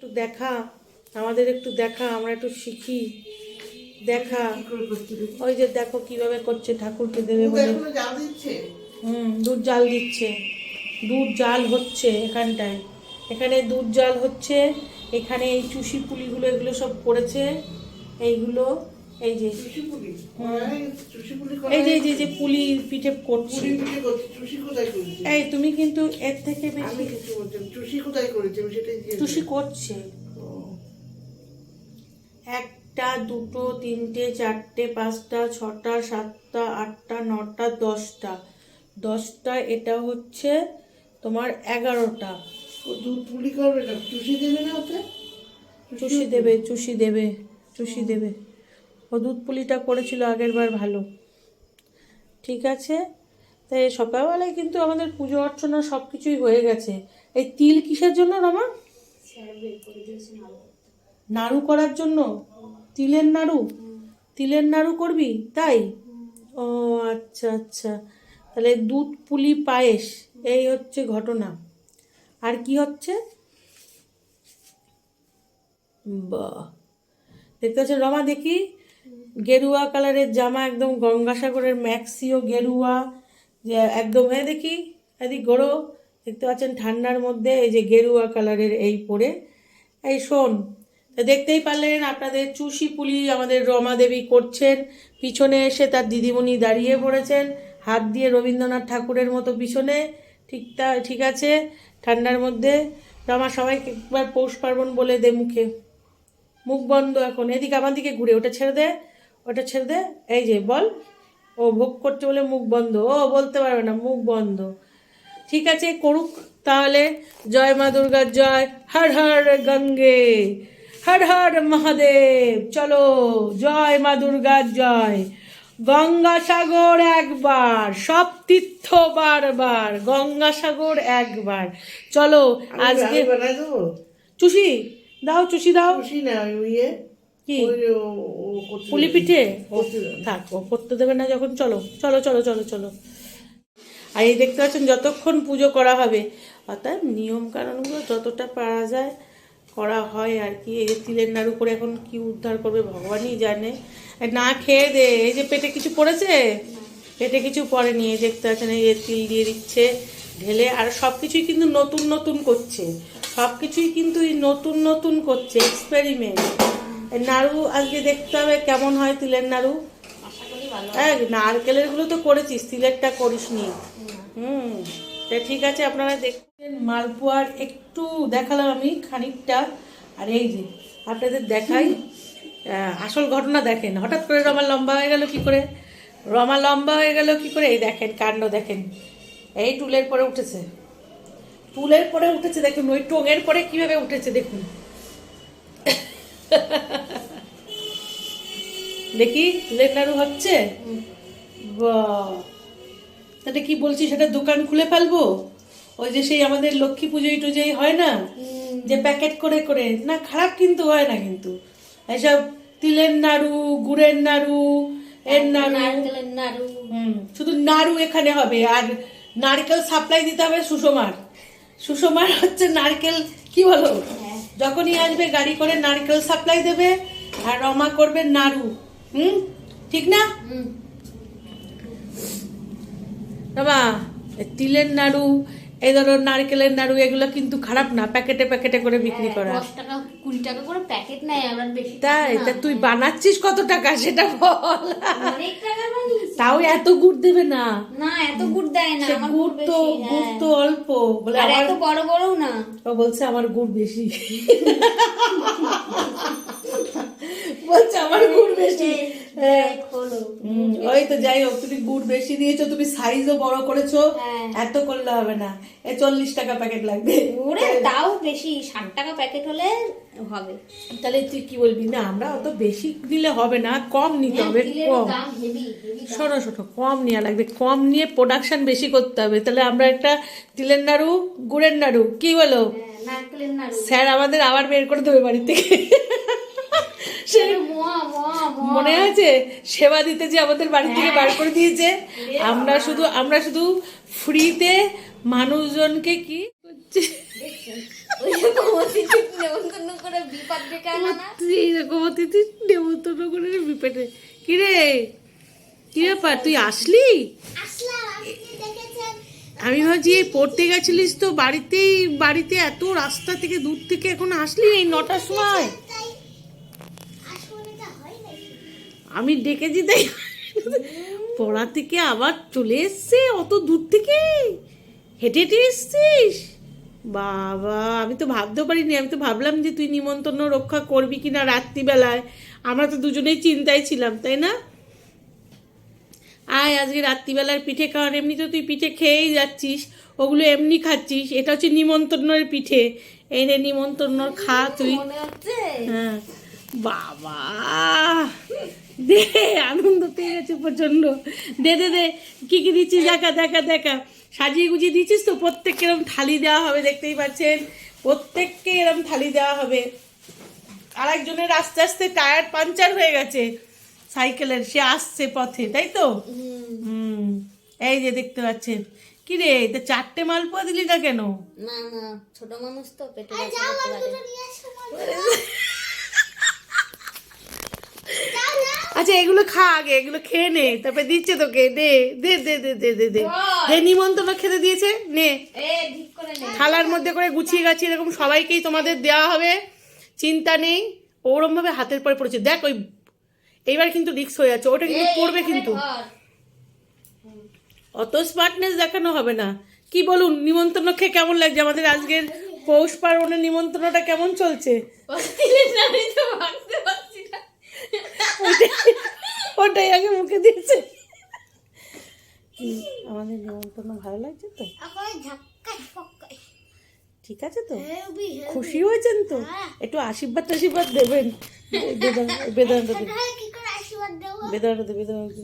একটু দেখা আমাদের একটু দেখা আমরা একটু শিখি দেখা? ওই যে দেখো কীভাবে করছে ঠাকুরকে দেবে বলে। হুম দুধ জাল দিচ্ছে। দুধ জাল হচ্ছে এখানটায়। এখানে দুধ জাল হচ্ছে এখানে এই চুষি পুলিগুলো এগুলো সব পড়েছে এইগুলো। এই যে হ্যাঁ, পুলি করা এই যে এই যে যে পুলি পিঠে করছে। এই তুমি কিন্তু এর থেকে বেশি। চুষি কোথায় করেছে? আমি সেটাই চুষি করছে। একটা দুটো তিনটে চারটে পাঁচটা ছটা সাতটা আটটা নটা দশটা। দশটা এটা হচ্ছে তোমার এগারোটা। দুধ পুলি করবে না চুষি দেবে না ওতে? চুষি দেবে চুষি দেবে চুষি দেবে। ও দুধ পুলিটা করেছিল আগের বার ভালো। ঠিক আছে? তাই সকালবেলায় কিন্তু আমাদের পুজো অর্চনা সব কিছুই হয়ে গেছে। এই তিল কিসের জন্য রমা? নাড়ু করার জন্য? তিলের নাড়ু? তিলের নাড়ু করবি? তাই? ও আচ্ছা আচ্ছা। তাহলে দুধ পুলি পায়েস, এই হচ্ছে ঘটনা। আর কি হচ্ছে? বাহ। দেখতে পাচ্ছেন, রমা দেখি গেরুয়া কালারের জামা একদম গঙ্গাসাগরের ম্যাক্সিও গেরুয়া, যে একদম হ্যাঁ দেখি, এদিক গড়ো দেখতে পাচ্ছেন ঠান্ডার মধ্যে, এই যে গেরুয়া কালারের এই পরে। এই শোন দেখতেই পারলেন আপনাদের চুষি পুলি আমাদের রমা দেবী করছেন। পিছনে এসে তার দিদিমণি দাঁড়িয়ে পড়েছেন, হাত দিয়ে রবীন্দ্রনাথ ঠাকুরের মতো পিছনে, ঠিক তা, ঠিক আছে, ঠান্ডার মধ্যে। রমা, সবাইকে একবার পৌষ পার্বণ বলে দে মুখে। মুখ বন্ধ এখন, এদিকে আমার দিকে ঘুরে, ওটা ছেড়ে দে। ওটা ছেড়ে দে। এই যে বল। ও ভোগ করছে বলে মুখ বন্ধ। ও বলতে পারবে না মুখ বন্ধ। ঠিক আছে করুক তাহলে। জয় মা দুর্গার জয়। হর হর গঙ্গে। হর হর মহাদেব। চলো জয় মা দুর্গার জয়। গঙ্গাসাগর একবার সব তীর্থ বারবার। গঙ্গাসাগর একবার। চলো আজকে চুষি দাও চুষি দাও। চুষি না ইয়ে। কি? পুলি পিঠে? থাক ও করতে দেবে না যখন চলো চলো চলো চলো চলো। আর এই দেখতে পাচ্ছেন যতক্ষণ পুজো করা হবে অর্থাৎ নিয়ম কানুনগুলো যতটা পারা যায় করা হয় আর কি। এই যে তিলের নাড়ু করে এখন কি উদ্ধার করবে ভগবানই জানে। না খেয়ে দে এই যে পেটে কিছু পড়েছে? পেটে কিছু পড়েনি নিয়ে দেখতে পাচ্ছেন এই যে তিল দিয়ে দিচ্ছে ঢেলে আর সব কিছুই কিন্তু নতুন নতুন করছে। সব কিছুই কিন্তু এই নতুন নতুন করছে এক্সপেরিমেন্ট নাড়ু আজকে দেখতে হবে, কেমন হয় তিলের নাড়ু? হ্যাঁ নারকেলেরগুলো তো করেছিস, তিলেরটা করিসনি হুম, তা ঠিক আছে, আপনারা দেখছেন মালপোয়ার একটু দেখালাম আমি খানিকটা। আর এই যে, আপনাদের দেখাই আসল ঘটনা দেখেন। হঠাৎ করে রমা লম্বা হয়ে গেল কি করে? রমা লম্বা হয়ে গেল কি করে? এই দেখেন, কাণ্ড দেখেন। এই টুলের পরে উঠেছে। টুলের পরে উঠেছে, দেখুন, ওই টোঙের পরে কীভাবে উঠেছে, দেখুন। দেখি তুলের নাড়ু হচ্ছে? তাহলে কি বলছি সেটা দোকান খুলে ফেলব? ওই যে সেই আমাদের লক্ষ্মী পুজোই টুজোই হয় না? যে প্যাকেট করে করে। না খারাপ কিন্তু হয় না কিন্তু। এসব তিলের নাড়ু গুড়ের নাড়ু এর নাড়ু। শুধু নাড়ু এখানে হবে। আর নারকেল সাপ্লাই দিতে হবে সুষমার। সুষমার হচ্ছে নারকেল কি বলো? যখনই আসবে গাড়ি করে নারকেল সাপ্লাই দেবে আর রমা করবে নাড়ু। হুম? ঠিক না। রমা তিলের নাড়ু এই ধরো নারকেলের নাড়ু এগুলো কিন্তু খারাপ না প্যাকেটে প্যাকেটে করে বিক্রি করা। দশ টাকা কুড়ি টাকা করে প্যাকেট নেয় আমরা বেশি তাই তা তুই বানাচ্ছিস কত টাকা সেটা বল। অনেক টাকা তাও এত গুড় দেবে না। না এত গুড় দেয় না আমার গুড় তো গুড় হ্যাঁ। তো অল্প। বলে আর এত বড় বড়ও না। ও বলছে আমার গুড় বেশি। বলছে আমার গুড় বেশি। হ্যাঁ। খোলো হুম, ওই তো যাই হোক তুমি গুড় বেশি দিয়েছ তুমি সাইজও বড় করেছ হ্যাঁ। এত করলে হবে না। এ চল্লিশ টাকা প্যাকেট লাগবে। ওরে তাও বেশি ষাট টাকা প্যাকেট হলে হবে। তাহলে তুই কি বলবি? না আমরা অত বেশি দিলে হবে না কম নিতে হবে কম। শোনো শোনো কম নেওয়া লাগবে কম নিয়ে প্রোডাকশন বেশি করতে হবে। তাহলে আমরা একটা তিলের নাড়ু গুড়ের নাড়ু কি বলো? স্যার আমাদের আবার বের করে দেবে বাড়ি থেকে। মনে আছে? সেবা দিতে যে আমাদের বাড়ি থেকে বার করে দিয়েছে। আমরা শুধু আমরা শুধু ফ্রিতে মানুষজনকে কি নেমন্তন্ন বিপদ করে বিপেটে কিরে? কি ব্যাপার? তুই আসলি? আমি ভাবছি এই পড়তে গেছিলিস তো বাড়িতেই বাড়িতে এত রাস্তা থেকে দূর থেকে এখন আসলি এই নটার সময়? আমি ডেকেছি তাই পড়া থেকে আবার চলে এসছে অত দূর থেকে। হেঁটে হেঁটে এসছিস? বাবা আমি তো ভাবতেও পারিনি আমি তো ভাবলাম যে তুই নিমন্ত্রণ রক্ষা করবি কিনা রাত্রিবেলায়। আমরা তো দুজনেই চিন্তায় ছিলাম তাই না? আয় আজকে রাত্রিবেলার পিঠে কারণ এমনি তো তুই পিঠে খেয়েই যাচ্ছিস ওগুলো এমনি খাচ্ছিস এটা হচ্ছে নিমন্ত্রণের পিঠে। এই রে নিমন্ত্রণ খা তুই। হ্যাঁ। বাবা! দে আনন্দ পেয়ে গেছে প্রচণ্ড দে দে দে কি কি দিচ্ছিস? দেখা দেখা দেখা। সাজিয়ে গুজিয়ে দিচ্ছিস তো? প্রত্যেককে এরকম থালি দেওয়া হবে দেখতেই পাচ্ছেন। প্রত্যেককে এরকম থালি দেওয়া হবে। আরেকজনের আস্তে আস্তে টায়ার পাঞ্চার হয়ে গেছে। সাইকেলের সে আসছে পথে তাই তো? হুম। এই যে দেখতে পাচ্ছেন। কি রে তা চারটে মালপোয়া দিলি না কেন? না না ছোট মানুষ তো পেটে আচ্ছা এগুলো খা আগে এগুলো খেয়ে নে তারপরে দিচ্ছে তোকে দে দে দে দে দে দে। দে দে নিমন্ত্রণ খেতে দিয়েছে? নে। থালার মধ্যে করে গুছিয়ে গাছিয়ে এরকম সবাইকেই তোমাদের দেওয়া হবে। চিন্তা নেই ওরম ভাবে হাতের পরে পড়েছে। দেখ ওই এইবার কিন্তু রিক্স হয়ে যাচ্ছে ওটা কিন্তু পড়বে কিন্তু। অত স্মার্টনেস দেখানো হবে না। কি বলুন নিমন্ত্রণ খেয়ে কেমন লাগছে? আমাদের আজকের পৌষ পার্বণের নিমন্ত্রণটা কেমন চলছে আমি তো ভাবতে পারছি না। ওটাই- আগে মুখে দিয়েছে। আমাদের নিমন্ত্রণ ভালো লাগছে তো? ঠিক আছে তো? খুশি হয়েছেন তো? একটু আশীর্বাদ টাশীর্বাদ দেবেন। বেদান্ত বেদান্ত বেদান্ত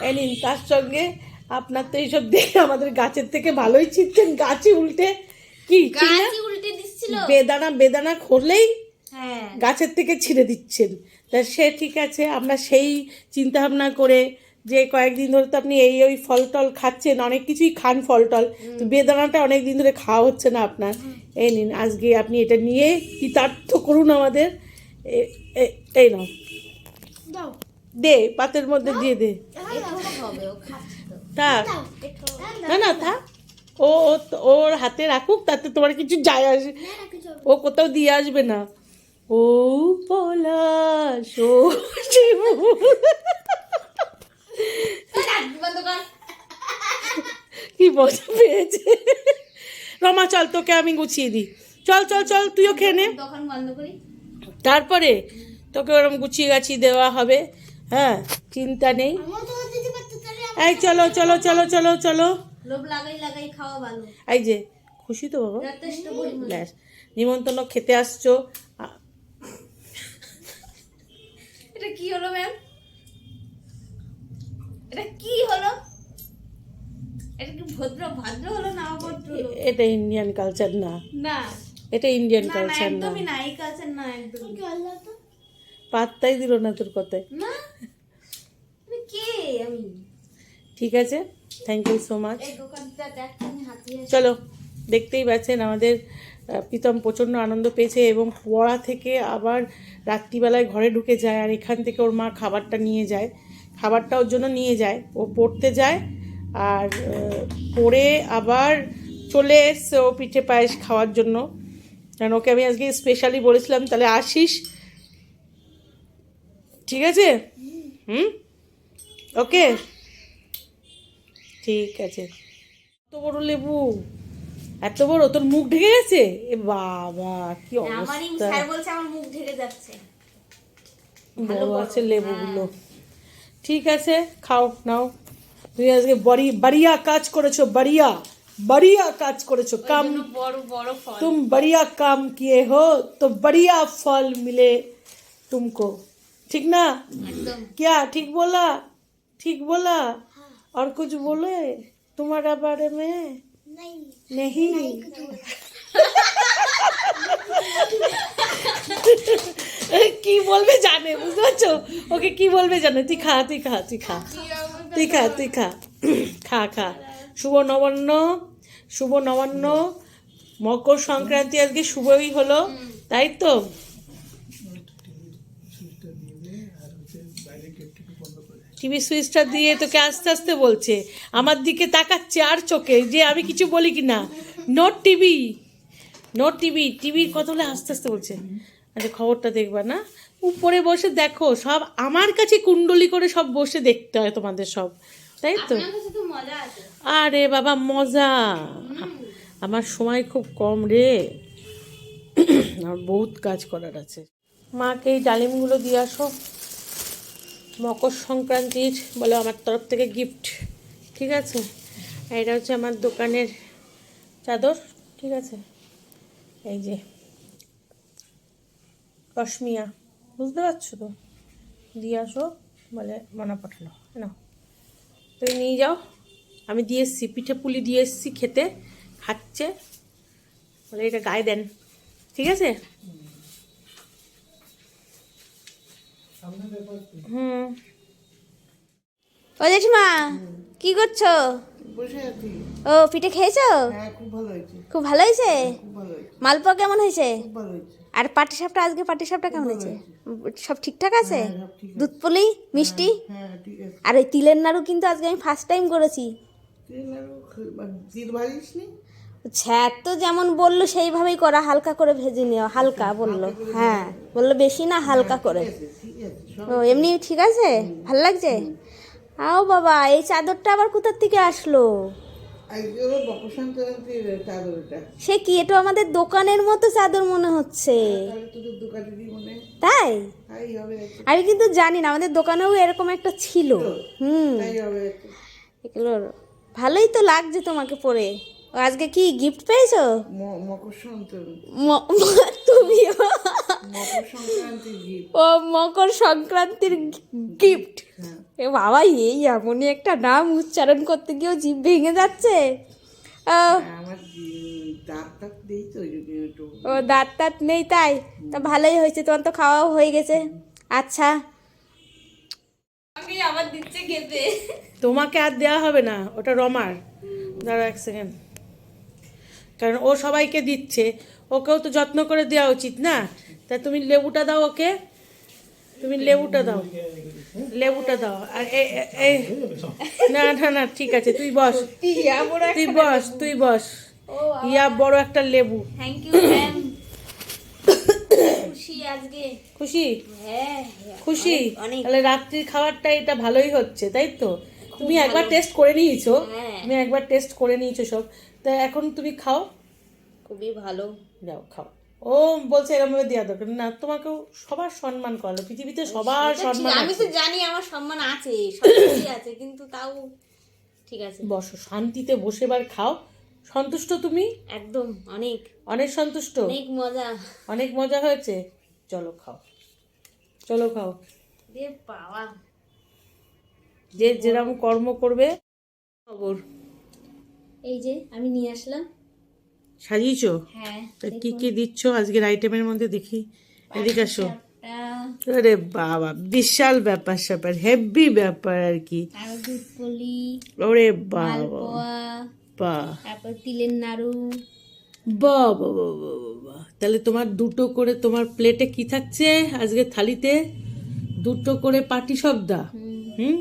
এই নিন তার সঙ্গে আপনার তো এইসব দেখে আমাদের গাছের থেকে ভালোই ছিটছেন। গাছই উল্টে। কি বেদানা বেদানা খুললেই হ্যাঁ গাছের থেকে ছিঁড়ে দিচ্ছেন। তা সে ঠিক আছে আমরা সেই চিন্তা ভাবনা করে যে কয়েকদিন ধরে তো আপনি এই ওই ফল টল খাচ্ছেন অনেক কিছুই খান ফল টল তো বেদানাটা অনেক দিন ধরে খাওয়া হচ্ছে না আপনার। এই নিন আজকে আপনি এটা নিয়ে কৃতার্থ করুন আমাদের। এই নাও। দে পাতের মধ্যে দিয়ে দে। তো। থাক। না না থাক। ও ওর হাতে রাখুক তাতে তোমার কিছু যায় আসে। ও কোথাও দিয়ে আসবে না। ও পলাশ ও শিমুল। কি মজা পেয়েছে? রমা চল তোকে আমি গুছিয়ে দিই। চল চল চল তুইও খেয়ে নে। তারপরে তোকে ওরকম গুছিয়ে গাছিয়ে দেওয়া হবে। হ্যাঁ চিন্তা নেই। এই চলো চলো চলো চলো চলো। লোভ লাগাই লাগাই খাওয়া ভালো। এই যে খুশি তো বাবা? ব্যাস নিমন্ত্রণ খেতে আসছো। এটা কি হলো ম্যাম এটা কি হলো? এটা কি ভদ্র ভদ্র হলো না অভদ্র? এটা ইন্ডিয়ান কালচার না। না। এটা ইন্ডিয়ান কালচার না একদমই না এই কালচার না একদমই পাত্তাই দিল না তোর কথায়। না? কে আমি? ঠিক আছে থ্যাংক ইউ সো মাচ এই দোকানটা দেখ আমি হাতিয়ে চলো দেখতেই পাচ্ছেন আমাদের প্রীতম প্রচণ্ড আনন্দ পেয়েছে এবং পড়া থেকে আবার রাত্রিবেলায় ঘরে ঢুকে যায় আর এখান থেকে ওর মা খাবারটা নিয়ে যায়। খাবারটা ওর জন্য নিয়ে যায়। ও পড়তে যায় আর পড়ে আবার চলে এসছে ও পিঠে পায়েস খাওয়ার জন্য। কারণ ওকে আমি আজকে স্পেশালি বলেছিলাম, তাহলে আসিস। ঠিক আছে? হুম? ওকে? ঠিক আছে। এত বড় লেবু? এত বড় তোর মুখ ঢেকে গেছে এ বাবা কি আমারই অবস্থা স্যার বলছে আমার মুখ ঢেকে যাচ্ছে বড় আছে লেবুগুলো ঠিক আছে খাও নাও তুমি আজকে বড়ি বাড়িয়া কাজ করেছো বাড়িয়া बढ़िया কাজ করেছো কাম বড় বড় ফল तुम बढ़िया काम किए हो तो बढ़िया फल मिले तुमको ठीक ना একদম क्या ठीक बोला ठीक बोला और कुछ बोले तुम्हारा बारे में नहीं। কি বলবে জানে বুঝতে পারছ ওকে কি বলবে জানে তুই খা তুই খা তুই খা তুই খা তুই খা খা খা শুভ নবান্ন শুভ নবান্ন। মকর সংক্রান্তি আজকে শুভই হলো তাই তো? টিভি সুইচটা দিয়ে তোকে আস্তে আস্তে বলছে আমার দিকে তাকাচ্ছে আর চোখে যে আমি কিছু বলি কি না। নোট টিভি নোট টিভি টিভির কথা বলে আস্তে আস্তে বলছে। আচ্ছা খবরটা দেখবা না? উপরে বসে দেখো সব আমার কাছে কুণ্ডলি করে সব বসে দেখতে হয় তোমাদের সব তাই তো? আরে বাবা মজা। আমার সময় খুব কম রে। আমার বহুত কাজ করার আছে। মাকে এই ডালিমগুলো দিয়ে আসো। মকর সংক্রান্তির বলে আমার তরফ থেকে গিফট ঠিক আছে? এটা হচ্ছে আমার দোকানের চাদর, ঠিক আছে? এই যে, রশ্মিয়া, বুঝতে পারছ তো? দিয়ে আসো, বলে মনা পাঠালো না তুমি নিয়ে যাও, আমি দিয়ে এসছি, পিঠে পুলি দিয়ে এসছি খেতে, খাচ্ছে। বলে এটা গায়ে দেন, ঠিক আছে? হুম। ও জেঠিমা কি করছ? ও পিঠে খেয়েছো? হ্যাঁ খুব ভালো হয়েছে। খুব ভালো হয়েছে? মালপোয়া কেমন হয়েছে? আর পাটি সাপটা আজকে পাটি সাপটা কেমন হয়েছে? সব ঠিকঠাক আছে? হ্যাঁ। দুধ পুলি মিষ্টি? হ্যাঁ আর ওই তিলের নাড়ু কিন্তু আজকে আমি ফার্স্ট টাইম করেছি। তিল তিল ভাজিস ছ্যাত তো যেমন বলল, সেইভাবেই করা, হালকা করে ভেজে নিও, হালকা বলল। হ্যাঁ বলল বেশি না, হালকা করে। ও, এমনি ঠিক আছে? ভালো লাগছে? আও বাবা, এই চাদরটা আবার কোথার থেকে আসলো? সে কি, এটা আমাদের দোকানের মতো চাদর মনে হচ্ছে? তাই? আমি কিন্তু জানি না, আমাদের দোকানেও এরকম একটা ছিল। হুম। ভালোই তো লাগছে তোমাকে পরে। আজকে কি গিফট পেয়েছ? ম- মকর সংক্রান্তি ম- ম- তুমিও? সংক্রান্তির গিফট ও মকর সংক্রান্তির গিফট হ্যাঁ। এ বাবা এই এমনই একটা নাম উচ্চারণ করতে গিয়েও জিভ ভেঙে যাচ্ছে। একটু ও দাঁত টাত নেই তাই? তা ভালোই হয়েছে তোমার তো খাওয়াও হয়ে গেছে। আচ্ছা। আবার দিচ্ছে খেতে। তোমাকে আর দেওয়া হবে না ওটা রমার। দাঁড়া এক সেকেন্ড কারণ ও সবাইকে দিচ্ছে। ওকেও তো যত্ন করে দেওয়া উচিত না? তা তুমি লেবুটা দাও ওকে। তুমি লেবুটা দাও। লেবুটা দাও। আর এই না না না ঠিক আছে তুই বস। তুই বস তুই বস। ইয়া বড় একটা লেবু। থ্যাংক ইউ খুশি আজকে। খুশি? হ্যাঁ খুশি? তাহলে রাত্রির খাবারটা এটা ভালোই হচ্ছে তাই তো? তুমি একবার টেস্ট করে নিয়েছো। হ্যাঁ। তুমি একবার টেস্ট করে নিয়েছো সব। তা এখন তুমি খাও? খুবই ভালো। যাও খাও। ও বলছে এরকম ভাবে দেওয়া দরকার। না তোমাকেও সবার সম্মান করালো। পৃথিবীতে সবার সম্মান আমি তো জানি আমার সম্মান আছে আছে কিন্তু তাও ঠিক আছে। বসো শান্তিতে বসে বার খাও। সন্তুষ্ট তুমি? একদম অনেক। অনেক সন্তুষ্ট? অনেক মজা। অনেক মজা হয়েছে? চলো খাও। চলো খাও। রে বাবা। যে যেরকম কর্ম করবে খবর। এই যে আমি নিয়ে আসলাম। সাজিয়েছো? হ্যাঁ তা কি কি দিচ্ছ? আজকের আইটেমের মধ্যে দেখি। এদিকে আসো। আরে বাবা বিশাল ব্যাপার স্যাপার হেভি ব্যাপার আর কি। ওরে বাবা। বা। তারপর তিলের নাড়ু। তাহলে তোমার দুটো করে তোমার প্লেটে কি থাকছে আজকে থালিতে? দুটো করে পাটি সবদা হুম?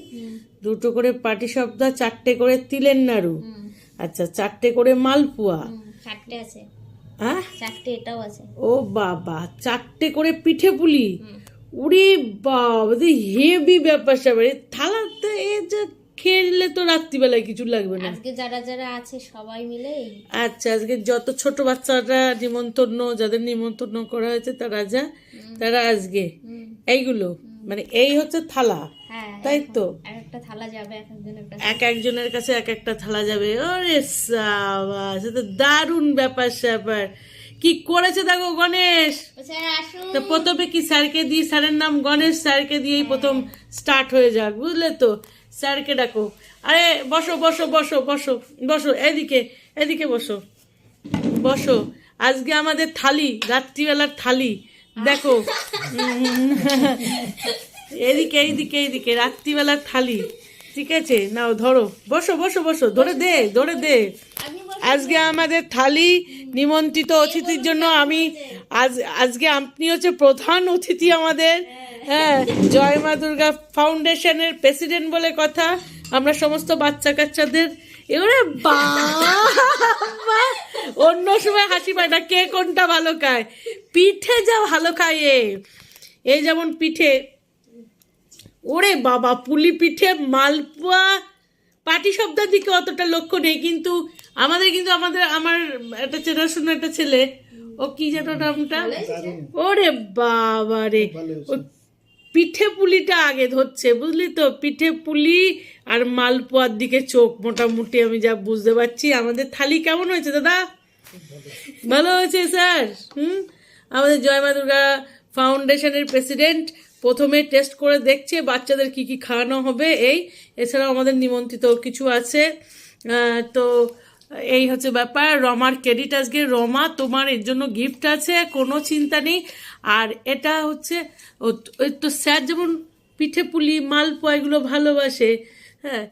দুটো করে পাটি সবদা চারটে করে তিলের নাড়ু। আচ্ছা চারটে করে মালপোয়া। চারটে আছে। হ্যাঁ? চারটে এটাও আছে। ও বাবা চারটে করে পিঠে পুলি? বাবা হেভি ব্যাপার স্যাপার থালাতে এ যে খেলে তো রাত্রিবেলায় কিছু লাগবে না। আজকে যারা যারা আছে সবাই মিলে আচ্ছা আজকে যত ছোট বাচ্চারা নিমন্ত্রণ যাদের নিমন্ত্রণ করা হয়েছে তারা যা তারা আজকে। এইগুলো? মানে এই হচ্ছে থালা হ্যাঁ তাই তো? একটা থালা যাবে এক একজনের কাছে। এক একটা থালা যাবে। ওরে সাবাস সে তো দারুণ ব্যাপার স্যাপার। কি করেছে দেখো গণেশ? তা প্রথমে কি স্যারকে দিই স্যারের নাম গণেশ স্যারকে দিয়েই প্রথম স্টার্ট হয়ে যাক বুঝলে তো? স্যারকে ডাকো। আরে বসো বসো বসো বসো বসো এদিকে এদিকে বসো। বসো। আজকে আমাদের থালি রাত্রিবেলার থালি। দেখো এদিকে, এইদিকে এইদিকে, রাত্রিবেলার থালি, ঠিক আছে? নাও, ধরো। বসো বসো বসো, ধরে দে ধরে দে। আজকে আমাদের থালি নিমন্ত্রিত অতিথির জন্য আমি, আজ, আজকে আপনি হচ্ছে প্রধান অতিথি আমাদের। হ্যাঁ জয় মা দুর্গা ফাউন্ডেশনের প্রেসিডেন্ট বলে কথা। আমরা সমস্ত বাচ্চা কাচ্চাদের এবারে বাবা অন্য সময় হাসি পায় না, কে কোনটা ভালো খায়? পিঠে যা ভালো খায় এ। এই যেমন পিঠে। ওরে বাবা, পুলি পিঠে, মালপোয়া। পাটি শব্দের দিকে অতটা লক্ষ্য নেই, কিন্তু আমাদের কিন্তু আমাদের, আমার একটা চেনাশোনা একটা ছেলে, ও কি যেন নামটা? ওরে বাবা রে। পিঠে পুলিটা আগে ধরছে, বুঝলি তো? পিঠে পুলি আর মালপোয়ার দিকে চোখ, মোটামুটি আমি যা বুঝতে পারছি। আমাদের থালি কেমন হয়েছে দাদা? ভালো হয়েছে, স্যার? হুম? আমাদের জয় মা দুর্গা ফাউন্ডেশনের প্রেসিডেন্ট প্রথমে টেস্ট করে দেখছে বাচ্চাদের কি কি খাওয়ানো হবে। এই, এছাড়াও আমাদের নিমন্ত্রিত কিছু আছে। তো এই হচ্ছে ব্যাপার। রমার ক্রেডিট আজকে। রমা, তোমার এর জন্য গিফট আছে, কোনো চিন্তা নেই। আর এটা হচ্ছে তো স্যার যেমন পিঠে পুলি, মালপোয়া এগুলো ভালোবাসে হ্যাঁ